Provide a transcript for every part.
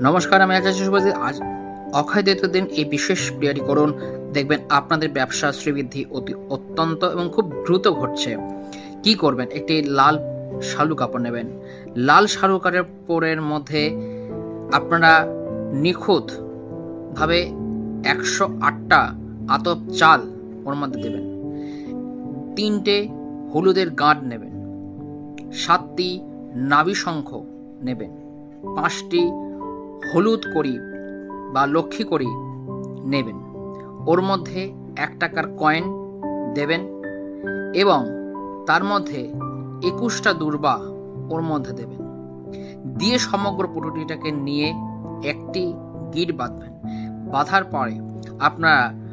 নমস্কার, আমি আচার্য সুভাষী আজ অক্ষয় দ্বিতীয় দিন এই বিশেষ ক্রিয়াটি করুন। দেখবেন আপনাদের ব্যবসা শ্রীবৃদ্ধি অতি অত্যন্ত এবং খুব দ্রুত ঘটছে। কি করবেন? একটি লাল শালু কাপড় নেবেন। লাল শালু কাপড়ের মধ্যে আপনারা নিখুঁত ভাবে একশো আটটা আতপ চাল ওর মধ্যে দেবেন। তিনটে হলুদের গাঁট নেবেন। সাতটি নাভি শঙ্খ নেবেন। পাঁচটি হলুদ করি বা লক্ষ্মী করি নেবেন। ওর মধ্যে এক টাকার কয়েন দেবেন এবং তার মধ্যে একুশটা দুর্বা ওর মধ্যে দেবেন। দিয়ে সমগ্র পুটুটিটাকে নিয়ে একটি গিট বাঁধবেন। বাঁধার পরে আপনারা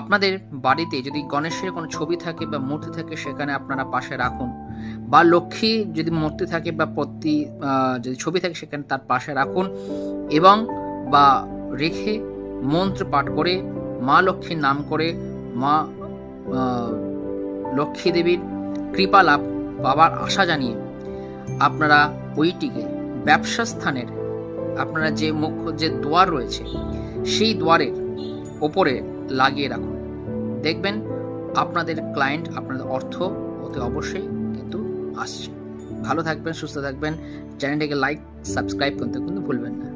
আপনাদের বাড়িতে যদি গণেশের কোনো ছবি থাকে বা মূর্তি থাকে, সেখানে আপনারা পাশে রাখুন। বা লক্ষ্মী যদি মূর্তি থাকে বা প্রতি যদি ছবি থাকে, সেখানে তার পাশে রাখুন এবং বা রেখে মন্ত্র পাঠ করে, মা লক্ষ্মীর নাম করে, মা লক্ষ্মী দেবীর কৃপা লাভ পাবার আশা জানিয়ে আপনারা ওইটিকে ব্যবসা স্থানের, আপনারা যে মুখ্য যে দুয়ার রয়েছে, সেই দুয়ারের ওপরে লাগিয়ে রাখুন। দেখবেন আপনাদের ক্লায়েন্ট আপনাদের অর্থ অতি অবশ্যই কিন্তু আসছে। ভালো থাকবেন, সুস্থ থাকবেন। চ্যানেলটিকে লাইক সাবস্ক্রাইব করতে কিন্তু ভুলবেন না।